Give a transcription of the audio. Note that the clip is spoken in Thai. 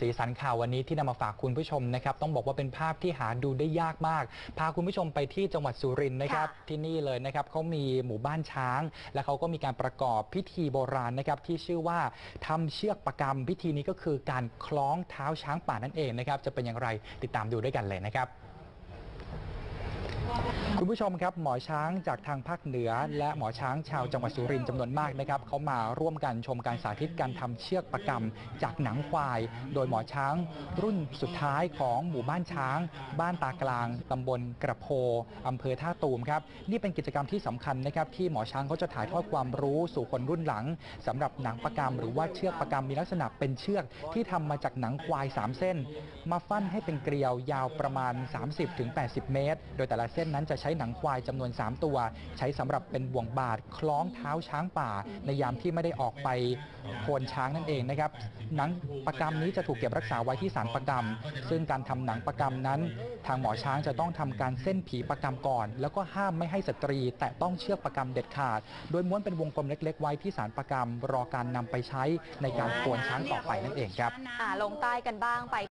สีสันข่าววันนี้ที่นำมาฝากคุณผู้ชมนะครับต้องบอกว่าเป็นภาพที่หาดูได้ยากมาก พาคุณผู้ชมไปที่จังหวัดสุรินทร์นะครับค่ะที่นี่เลยนะครับเขามีหมู่บ้านช้าง และเขาก็มีการประกอบพิธีโบราณนะครับที่ชื่อว่าทำเชือกประกรรม พิธีนี้ก็คือการคล้องเท้าช้างป่านั่นเองนะครับจะเป็นอย่างไรติดตามดูด้วยกันเลยนะครับ คุณผู้ชมครับหมอช้างจากทางภาคเหนือ และหมอช้างชาวจังหวัดสุรินทร์จำนวนมากนะครับเขามาร่วมกันชมการสาธิตการทำเชือกประกรรมจากหนังควาย โดยหมอช้างรุ่นสุดท้ายของหมู่บ้านช้าง บ้านตากลางตำบลกระโพอำเภอท่าตูมครับนี่เป็นกิจกรรมที่สำคัญนะครับที่หมอช้างเขาจะถ่ายทอดความรู้สู่คนรุ่นหลังสำหรับหนังประกรรมหรือว่าเชือกประกรรมมีลักษณะเป็นเชือกที่ทำมาจากหนังควาย 3 เส้น มาฟั่นให้เป็นเกลียวยาวประมาณ 30-80 เมตร โดยแต่ละเส้นนั้นจะใช้หนังควายจำนวน 3 ตัว ใช้สำหรับเป็นบ่วงบาทคล้องเท้าช้างป่า ในยามที่ไม่ได้ออกไปโคนช้างนั่นเองนะครับหนังประกรรมนี้จะถูกเก็บรักษาไว้ที่ศาลประกรรม ซึ่งการทำหนังประกรรมนั้น ทางหมอช้างจะต้องทำการเส้นผีประกรรมก่อน แล้วก็ห้ามไม่ให้สตรี แตะต้องเชือกประกรรมเด็ดขาด โดยม้วนเป็นวงกลมเล็ก ๆ ไว้ที่ศาลประกรรมรอการนำไปใช้ในการโคนช้างต่อไปนั่นเองครับลงใต้กันบ้างไป